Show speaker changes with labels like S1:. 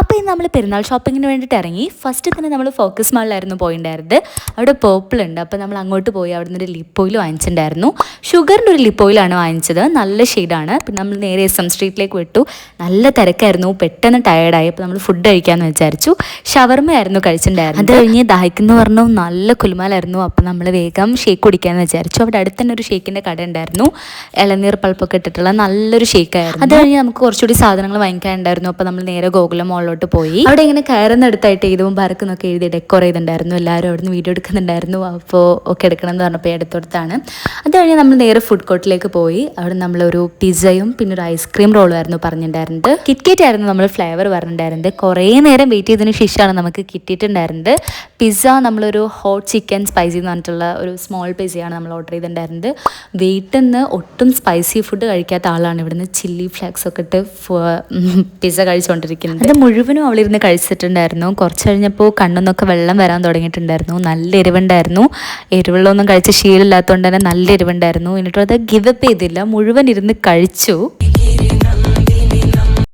S1: അപ്പോൾ ഇന്ന് നമ്മൾ പെരുന്നാൾ ഷോപ്പിങ്ങിന് വേണ്ടിയിട്ട് ഇറങ്ങി. ഫസ്റ്റ് തന്നെ നമ്മൾ ഫോക്കസ് മാളിലായിരുന്നു പോയിണ്ടായിരുന്നത്. അവിടെ പേർപ്പിൾ ഉണ്ട്. അപ്പോൾ നമ്മൾ അങ്ങോട്ട് പോയി അവിടെ നിന്ന് ഒരു ലിപ്പ് ഓയിൽ വാങ്ങിച്ചിട്ടുണ്ടായിരുന്നു ഷുഗറിന്റെ ഒരു ലിപ്പ് ഓയിലാണ് വാങ്ങിച്ചത്. നല്ല ഷെയ്ഡാണ് പിന്നെ നമ്മൾ നേരെ എസ് എം സ്ട്രീറ്റിലേക്ക് വിട്ടു. നല്ല തിരക്കായിരുന്നു. പെട്ടെന്ന് ടയേർഡായി അപ്പോൾ നമ്മൾ ഫുഡ് കഴിക്കാമെന്ന് വിചാരിച്ചു. ഷവർമ്മയായിരുന്നു കഴിച്ചിട്ടുണ്ടായിരുന്നു അത് കഴിഞ്ഞ് ദാഹിക്കുന്നു പറഞ്ഞു നല്ല കുലുമാലായിരുന്നു അപ്പോൾ നമ്മൾ വേഗം ഷേക്ക് കുടിക്കാമെന്ന് വിചാരിച്ചു. അവിടെ അടുത്ത് തന്നെ ഒരു ഷേക്കിന്റെ കട ഉണ്ടായിരുന്നു. ഇളനീർ പൾപ്പൊക്കെ ഇട്ടിട്ടുള്ള നല്ലൊരു ഷേക്കായിരുന്നു അത് കഴിഞ്ഞ് നമുക്ക് കുറച്ചുകൂടി സാധനങ്ങൾ വാങ്ങിക്കാനുണ്ടായിരുന്നു. അപ്പോൾ നമ്മൾ നേരെ ഗോകുലം മോളിലോട്ട് പോയി. അവിടെ ഇങ്ങനെ കയറുന്നിടത്തായിട്ട് ഏതും പറക്കുന്നൊക്കെ എഴുതി ഡെക്കോർ ചെയ്തിട്ടുണ്ടായിരുന്നു. എല്ലാവരും അവിടുന്ന് വീഡിയോ എടുക്കുന്നുണ്ടായിരുന്നു. അപ്പോൾ ഒക്കെ എടുക്കണം എന്ന് പറഞ്ഞപ്പോൾ എടുത്തോടത്താണ്. അത് കഴിഞ്ഞ് നമ്മൾ നേരെ ഫുഡ് കോർട്ടിലേക്ക് പോയി. അവിടെ നമ്മളൊരു പിസ്സയും പിന്നെ ഒരു ഐസ്ക്രീം റോളും ആയിരുന്നു പറഞ്ഞിട്ടുണ്ടായിരുന്നത്. കിറ്റ്കേറ്റ് ആയിരുന്നു നമ്മൾ ഫ്ലേവർ പറഞ്ഞിട്ടുണ്ടായിരുന്നത്. കുറേ നേരം വെയിറ്റ് ചെയ്തതിന് ശേഷമാണ് നമുക്ക് കിട്ടിയിട്ടുണ്ടായിരുന്നത്. പിസ്സ നമ്മളൊരു ഹോട്ട് ചിക്കൻ സ്പൈസി എന്ന് പറഞ്ഞിട്ടുള്ള ഒരു സ്മോൾ പിസ്സയാണ് നമ്മൾ ഓർഡർ ചെയ്തിട്ടുണ്ടായിരുന്നത്. വീട്ടിൽ നിന്ന് ഒട്ടും സ്പൈസി ഫുഡ് കഴിക്കാത്ത ആളാണ് ഇവിടുന്ന് ചില്ലി ഫ്ലേക്സ് ഒക്കെ ഇട്ട് പിസ്സ കഴിച്ചുകൊണ്ടിരിക്കുന്നത്. അത് മുഴുവനും അവളിരുന്ന് കഴിച്ചിട്ടുണ്ടായിരുന്നു. കുറച്ച് കഴിഞ്ഞപ്പോൾ കണ്ണൊന്നൊക്കെ വെള്ളം വരാൻ തുടങ്ങിയിട്ടുണ്ടായിരുന്നു. നല്ല എരിവുണ്ടായിരുന്നു. എരിവുള്ളൊന്നും കഴിച്ച ശീലമില്ലാത്തതുകൊണ്ട് തന്നെ നല്ല എരിവുണ്ടായിരുന്നു. എന്നിട്ടും അത് ഗിവപ്പ് ചെയ്തില്ല. മുഴുവൻ ഇരുന്ന് കഴിച്ചു.